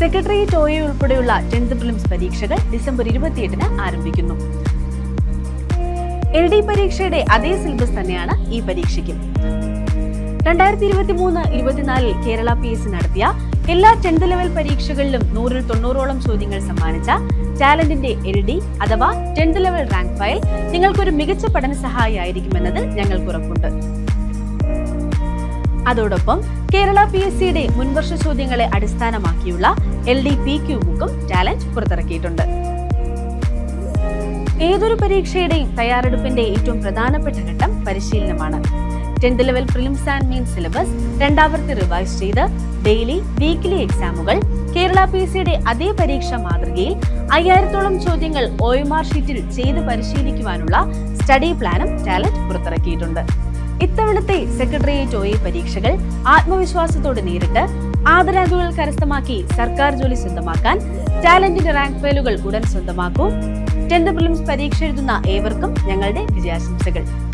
Secretariat O ഉൾപ്പെടെയുള്ള tenth prelims പരീക്ഷകൾ December ഇരുപത്തിയെട്ടിന് ആരംഭിക്കുന്നു. എൽ ഡി പരീക്ഷയുടെ അതേ സിലബസ് തന്നെയാണ് ഈ പരീക്ഷയ്ക്കും. രണ്ടായിരത്തി ഇരുപത്തി മൂന്ന് ഇരുപത്തിനാലിൽ കേരള പി എസ് നടത്തിയ എല്ലാ ടെൻത്ത് ലെവൽ പരീക്ഷകളിലും നൂറിൽ തൊണ്ണൂറോളം ചോദ്യങ്ങൾ സമ്മാനിച്ച ടാലന്റിന്റെ എൽ ഡി അഥവാ ടെൻത്ത് ലെവൽ റാങ്ക് ഫയൽ നിങ്ങൾക്കൊരു മികച്ച പഠന സഹായിയായിരിക്കുമെന്നതിൽ ഞങ്ങൾക്ക് ഉറപ്പുണ്ട്. അതോടൊപ്പം കേരള പി എസ് സിയുടെ മുൻവർഷ ചോദ്യങ്ങളെ അടിസ്ഥാനമാക്കിയുള്ള എൽ ഡി പി ക്യു ബുക്കും ടാലന്റ് പുറത്തിറക്കിയിട്ടുണ്ട്. ഏതൊരു പരീക്ഷയുടെയും തയ്യാറെടുപ്പിന്റെ ഏറ്റവും പ്രധാനപ്പെട്ട ഘട്ടം പരിശീലനമാണ്. Tenth level prelims and main syllabus രണ്ടാവർത്തി revise ചെയ്ത് ഡെയിലി വീക്കിലി എക്സാമുകൾ കേരള പി സിയുടെ അതേ പരീക്ഷ മാതൃകയിൽ അയ്യായിരത്തോളം ചോദ്യങ്ങൾ ഒ എം ആർ ഷീറ്റിൽ ചെയ്ത് പരിശീലിക്കുവാനുള്ള സ്റ്റഡി പ്ലാനും ടാലന്റ് പുറത്തിറക്കിയിട്ടുണ്ട്. ഇത്തവണത്തെ സെക്രട്ടേറിയറ്റ് ഒ പരീക്ഷകൾ ആത്മവിശ്വാസത്തോടെ നേരിട്ട് ആദരാജുകൾ കരസ്ഥമാക്കി സർക്കാർ ജോലി സ്വന്തമാക്കാൻ ടാലന്റിന്റെ റാങ്ക് ഫയലുകൾ ഉടൻ സ്വന്തമാക്കൂ. ടെൻത്ത് പ്രിലിംസ് പരീക്ഷ എഴുതുന്ന ഏവർക്കും ഞങ്ങളുടെ വിജയാശംസകൾ.